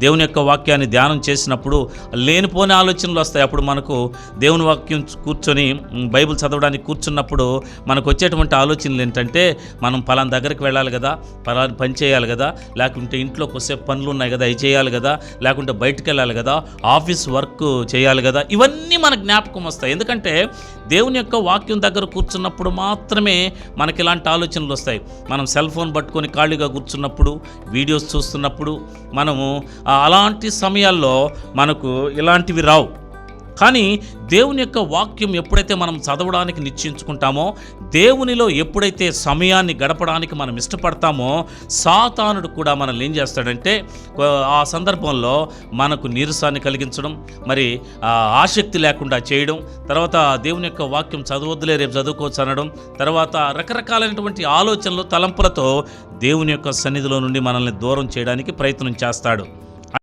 దేవుని యొక్క వాక్యాన్ని ధ్యానం చేసినప్పుడు లేనిపోని ఆలోచనలు వస్తాయి. అప్పుడు మనకు దేవుని వాక్యం కూర్చొని బైబిల్ చదవడానికి కూర్చున్నప్పుడు మనకు వచ్చేటువంటి ఆలోచనలు ఏంటంటే మనం పలానా దగ్గరికి వెళ్ళాలి కదా పలానా పని చేయాలి కదా లేకుంటే ఇంట్లో కొద్దిసేపు పనులు ఉన్నాయి కదా అవి చేయాలి కదా లేకుంటే బయటకు వెళ్ళాలి కదా ఆఫీస్ వర్క్ చేయాలి కదా ఇవన్నీ మన జ్ఞాపకం వస్తాయి. ఎందుకంటే దేవుని యొక్క వాక్యం దగ్గర కూర్చున్నప్పుడు మాత్రమే మనకి ఇలాంటి ఆలోచనలు వస్తాయి. మనం సెల్ ఫోన్ పట్టుకొని ఖాళీగా కూర్చున్నప్పుడు వీడియోస్ చూస్తున్నప్పుడు మనము అలాంటి సమయాల్లో మనకు ఇలాంటివి రావు. కానీ దేవుని యొక్క వాక్యం ఎప్పుడైతే మనం చదవడానికి నిశ్చయించుకుంటామో దేవునిలో ఎప్పుడైతే సమయాన్ని గడపడానికి మనం ఇష్టపడతామో సాతానుడు కూడా మనల్ని ఏం చేస్తాడంటే ఆ, సందర్భంలో మనకు నీరసాన్ని కలిగించడం మరి ఆసక్తి లేకుండా చేయడం తర్వాత దేవుని యొక్క వాక్యం చదవద్దులే రేపు చదువుకోవచ్చు అనడం తర్వాత రకరకాలైనటువంటి ఆలోచనలు తలంపులతో దేవుని యొక్క సన్నిధిలో నుండి మనల్ని దూరం చేయడానికి ప్రయత్నం చేస్తాడు.